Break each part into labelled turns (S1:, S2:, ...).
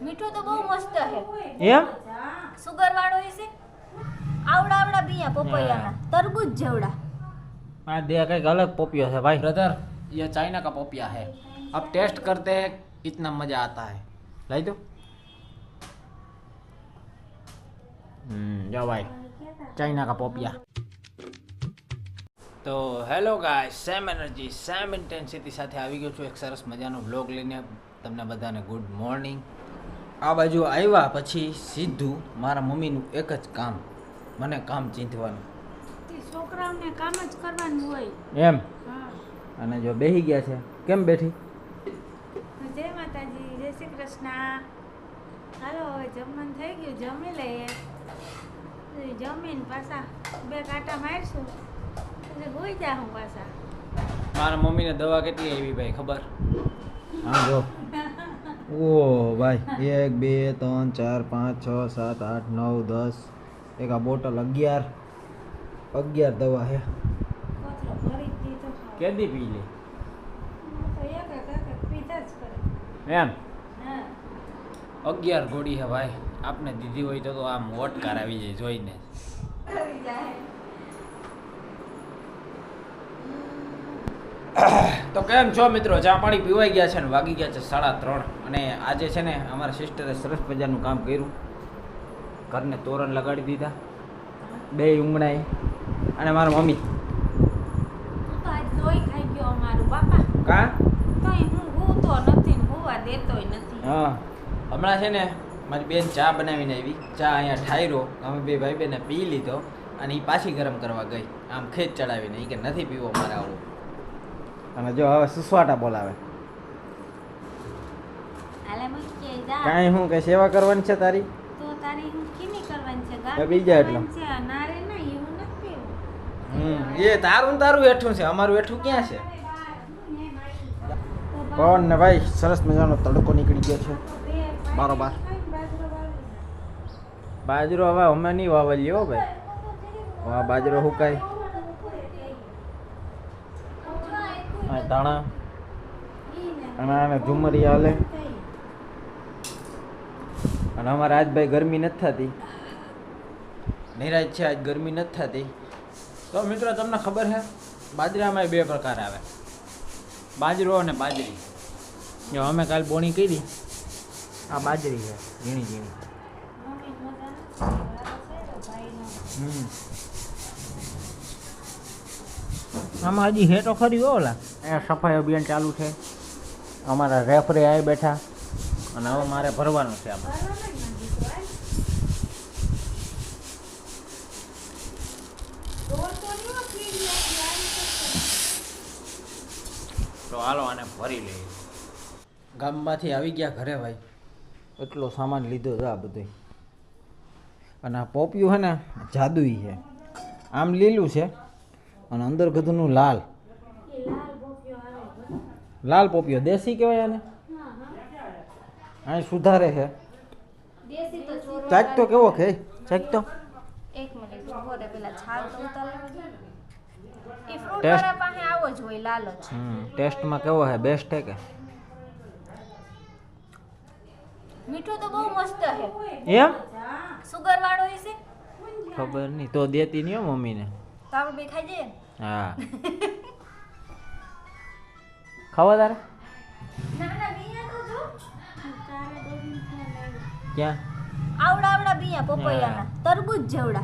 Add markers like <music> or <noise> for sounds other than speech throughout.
S1: મીઠું તો બહુ મસ્ત છે
S2: એમ
S1: સુગર વાળો હશે આવડા આવડા બિયા પપૈયાના તરબૂચ જેવડા
S2: આ દે કંઈક અલગ પોપિયો છે ભાઈ
S3: ब्रदर ये चाइना का पोपिया है अब टेस्ट करते हैं कितना मजा आता है
S2: લઈ દો હમ જો ભાઈ ચાઇના કા પોપિયા
S3: તો hello guy same energy same intensity સાથે આવી ગયો છું એક સરસ મજાનો વ્લોગ લઈને તમને બધાને ગુડ મોર્નિંગ આ બાજુ આવ્યા પછી સીધું મારા મમ્મીનું એક જ કામ મને કામ ચીંધવાનું.
S4: છોકરાઓને કામ જ કરવાનું હોય.
S2: એમ?
S4: હા.
S2: અને જો બેહી ગયા છે કેમ બેઠી?
S4: જય માતાજી જય શ્રી કૃષ્ણ. હાલો હવે જમવાનું થઈ ગયું જમી લઈએ. જમીને પાછા બે કાંટા મારશું એટલે હોઈ જા હું પાછા.
S3: મારા મમ્મીને દવા કેટલી આવી ભાઈ ખબર?
S2: હા જો. ઓ ભાઈ. એક બે ત્રણ ચાર પાંચ છ સાત આઠ નવ દસ. એક આ બોટલ અગિયાર. અગિયાર દવા
S4: દીધો
S2: કેદી પી લે?
S4: હું
S2: એમ?
S3: અગિયાર ગોળી હે ભાઈ. આપને દીધી હોય તો તો આમ વોટ આવી જાય જોઈને
S4: આવી જાય
S3: તો કેમ છો મિત્રો? ચા પાણી પીવાઈ ગયા છે ને વાગી ગયા છે સાડા ત્રણ. અને આજે છે ને અમારા સિસ્ટરે સરસ મજાનું કામ કર્યું. ઘરને તોરણ લગાડી દીધા.
S2: બે ઊંઘણાઈ અને મારા મમ્મી. કા?
S4: હા
S3: હમણાં છે ને મારી બેન ચા બનાવીને આવી. ચા અહીંયા ઠાયરો. અમે બે ભાઈ બેને પી લીધો. અને એ પાછી ગરમ કરવા ગઈ. આમ ખેત ચડાવીને. એ કે નથી પીવો મારા આવું.
S2: અને જો હવે સુસવાટા બોલાવે. કાંઈ હું કે સેવા કરવાની છે તારી?
S4: તો તારી હું કીની કરવાની છે?
S2: તો બીજા એટલો.
S4: નારે ના એવું નથી.
S3: હમ એ તારું તારું હેઠું છે. અમારું હેઠું ક્યાં છે?
S2: પવન ને ભાઈ? સરસ મજાનો તડકો નીકળી ગયો છે. બરોબર. બાજરો હવે અમે નહીં વાવલીએ હો ભાઈ. આ બાજરો હુકાય આ ધાણા. અને આને ઝુમરી હાલે. અને અમારે આજ ભાઈ ગરમી નથી થતી.
S3: નિરાજ છે આજ ગરમી નથી થતી. તો મિત્રો તમને ખબર છે બાજરામાં બે પ્રકાર આવે. બાજરો અને બાજરી.
S2: જો અમે કાલ બોણી કરી. આ બાજરી છે. ઝીણી ઝીણી. હમ. આમાં હજી હેઠો ખરી હો ઓલા. અહીંયા સફાઈ અભિયાન ચાલુ છે. અમારા રેફરી આવી બેઠા. અને હવે મારે ભરવાનું છે આમાં.
S3: તો હાલો આને ભરી લઈએ. ગામમાંથી આવી ગયા ઘરે ભાઈ.
S2: એટલો સામાન લીધો છે આ બધો. અને આ પોપિયું છે ને જાદુઈ છે. આમ લીલું છે. અને અંદર ગધનું લાલ. લાલ પોપિયો દેશી કહેવાય આને? અહીં સુધારે છે. ચાક તો કેવો છે ચાક તો
S1: એક મિનિટ ઊભો રે પેલા છાલ તો ઉતારવા એ ફ્રૂટ વાળા પાસે આવો જ હોય લાલ જ.
S2: હમ ટેસ્ટમાં કેવો છે? બેસ્ટ છે કે?
S1: મીઠું તો બહુ મસ્ત છે.
S2: એમ?
S1: સુગર વાળો હશે?
S2: ખબર નહીં તો દેતી નહીં મમ્મીને.
S1: તો આપણે બે ખાઈ જઈએ.
S2: હા. <laughs> ખાવા તારે?
S1: ના ના
S2: ક્યાં?
S1: આવડા આવડા બિયા પપૈયાના. તરબૂચ જેવડા.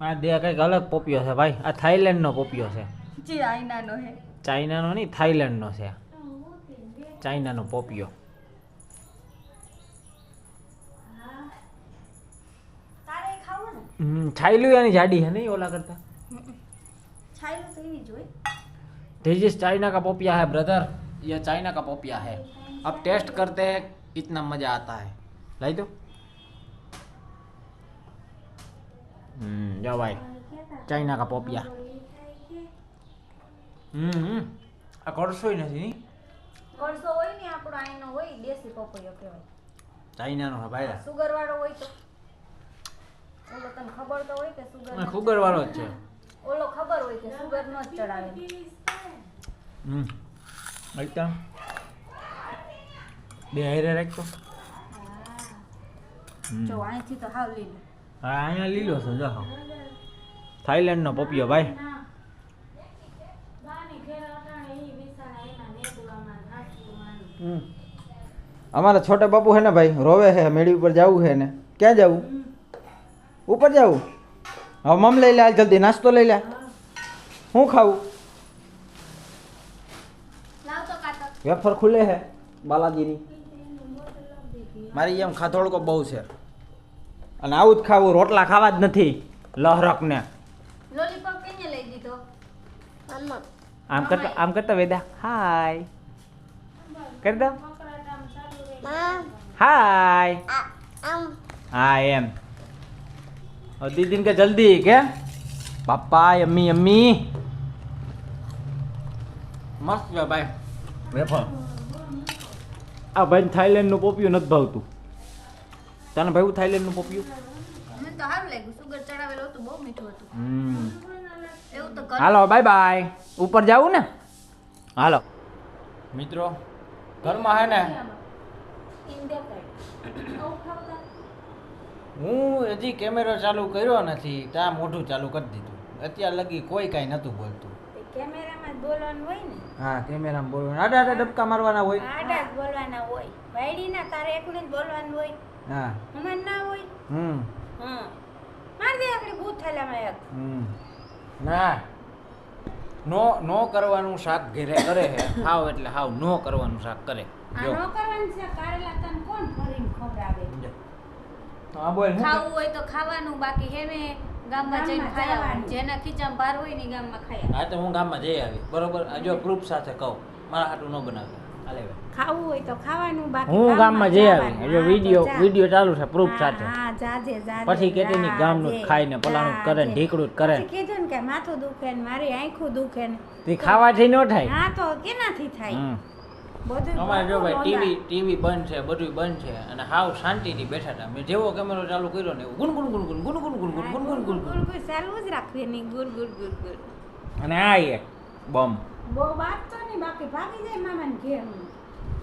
S2: આ દે કંઈક અલગ પોપિયો છે ભાઈ. આ થાઈલેન્ડનો પોપિયો છે.
S1: હે.
S2: ચાઇનાનો નહીં થાઈલેન્ડનો છે. પોપિયો.
S1: ખાવું ને?
S2: હમ છાયલું એની જાડી છે નહીં ઓલા કરતા?
S1: છાયલું તો એવી જ હોય
S2: ધીસ ઇઝ ચાઇના કા પોપિયા है
S3: ब्रदर ये चाइना का पोपिया है अब टेस्ट करते हैं कितना मजा आता है
S2: લઈ દો હમ જો ભાઈ ચાઇના કા પોપિયા હમ હમ આ કરશોય નથી નહીં
S1: કળસો હોય ને આપણો આઈનો હોય દેશી પપૈયો કહેવાય
S2: ચાઇનાનો છે ભાઈ
S1: સુગર વાળો હોય તો ઓલો તને ખબર તો હોય કે સુગર
S2: આ ખુગર વાળો જ છે
S1: ઓલો ખબર હોય કે સુગર નો જ ચડાવે.
S2: હમ. આઈતા. બે હારે રાખતો
S1: જો અહીંથી તો હાવ લીલો.
S2: હા અહીંયા લીલો છે જો. થાઈલેન્ડનો પપિયો ભાઈ. અમારા છોટા બાપુ હે ને ભાઈ? રોવે હે મેળી ઉપર જવું હે ને. ક્યાં જવું? ઉપર જવું? હવે મમ લઈ લે જલ્દી નાસ્તો લઈ લે. શું ખાવું?
S1: લાવ તો કાતર
S2: વેફર ખુલે હે બાલાજીની. મારી એમ ખાધોડકો બહુ છે. અને આવું જ ખાવું રોટલા ખાવા જ નથી લહરક ને
S1: લોલીપોપ કેને લઈ દીધો?
S2: આમ. કરતા આમ. કરતા વેદા. હાય. કરી દો
S4: કકડાટામ ચાલુ રહે.
S2: હાય. હા એમ. હવે दिन કે જલ્દી કે? पापा यम्मी यम्मी મસ્ત છે ભાઈ. વેફર આ ભાઈ થાઈલેન્ડનું પોપિયું નથી ભાવતું. તને ભાઈ થાઈલેન્ડનું પોપિયું?
S1: મને તો સારું લાગ્યું. સુગર ચડાવેલું હતું બહુ મીઠું હતું.
S2: હમ.
S1: એવું તો
S2: હાલો બાય બાય ઉપર જાવું ને? હાલો. મિત્રો ઘરમાં હે ને? હું હજી કેમેરો ચાલુ કર્યો નથી ત્યાં મોઢું ચાલુ કરી દીધું. અત્યાર લગી કોઈ કાંઈ નહોતું બોલતું.
S4: કેમેરામાં જ બોલવાનું હોય ને?
S2: હા કેમેરામાં બોલવાનું. આડા આડા ડબકા મારવાના હોય.
S4: આડા જ બોલવાના હોય. વાયડીના તારે એકલું જ બોલવાનું હોય.
S2: હા.
S4: હમણાં ના હોય?
S2: હમ.
S4: હા. માર દે આપણે ભૂત એક.
S2: હમ. ના. નો નો કરવાનું શાક ઘેરે કરે છે હાવ એટલે હાવ નો કરવાનું શાક કરે.
S4: આ નો કરવાનું છે? કારેલા તને કોણ ભરીને ખવડાવે?
S2: હા બોલ
S1: ખાવું હોય તો ખાવાનું બાકી હેમે ગામમાં જઈને
S4: ગામમાં
S1: ખાયા જેના ખીચામાં ભાર હોય ને ગામમાં ખાયા.
S2: હા તો હું ગામમાં જઈ આવી. બરોબર? જો પ્રૂફ સાથે કહું. મારા હાટું ન બનાવે.
S4: ખાવું હોય તો ખાવાનું બાકી
S2: હું ગામમાં જઈ આવી. જો
S4: હા, તો
S2: વીડિયો ચાલુ છે પ્રૂફ સાથે.
S4: હા જાજે જાજે
S2: પછી કેટલીની ગામનું જ ખાઈને પલાણું કરે ને ઢીકડું જ કરે.
S4: પછી કીધું ને કે માથું દુખે ને મારી આંખું દુખે ને.
S2: તે ખાવાથી ન થાય.
S4: હા તો કેનાથી થાય?
S2: અમારે જો ભાઈ ટીવી ટીવી બંધ છે બધું બંધ છે અને હાવ શાંતિથી બેઠા હતા મેં જેવો કેમેરો ચાલુ કર્યો ને ગુણ ગુન ગુન ગુન ગુન ગુણ ગુન ગુણ ગુણ ગુણ ગુણ ગુણ ગુન
S4: ગુડ ગુડ ચાલુ જ રાખવી નહીં ગુણ ગુડ ગુણ ગુણ
S2: અને આ એક બમ
S4: બહુ વાત તો નહીં બાકી ભાગી જાય મામાને ઘેર.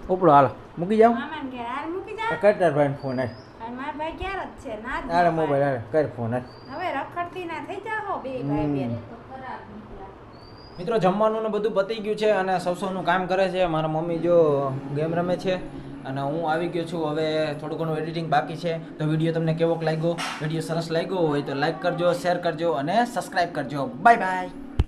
S2: ઉપડો હાલો મૂકી જાવ
S4: મામાને ઘેર હાલ મૂકી જાવ
S2: કરતા ભાઈ ફોન આય
S4: મારા ભાઈ ક્યારે જ છે ના જ
S2: મોબાઈલ હાલે કર ફોન
S4: હવે રખડતી ના થઈ જાઓ બે ભાઈ. બેન
S2: મિત્રો, જમવાનું ને બધું પતી ગયું છે અને સૌ કામ કરે છે. મારા મમ્મી જો ગેમ રમે છે અને હું આવી ગયો છું. હવે થોડું ઘણું એડિટિંગ બાકી છે. તો વીડિયો તમને કેવોક લાગ્યો? વીડિયો સરસ લાગ્યો હોય તો લાઈક કરજો શેર કરજો અને સબસ્ક્રાઈબ કરજો. Bye bye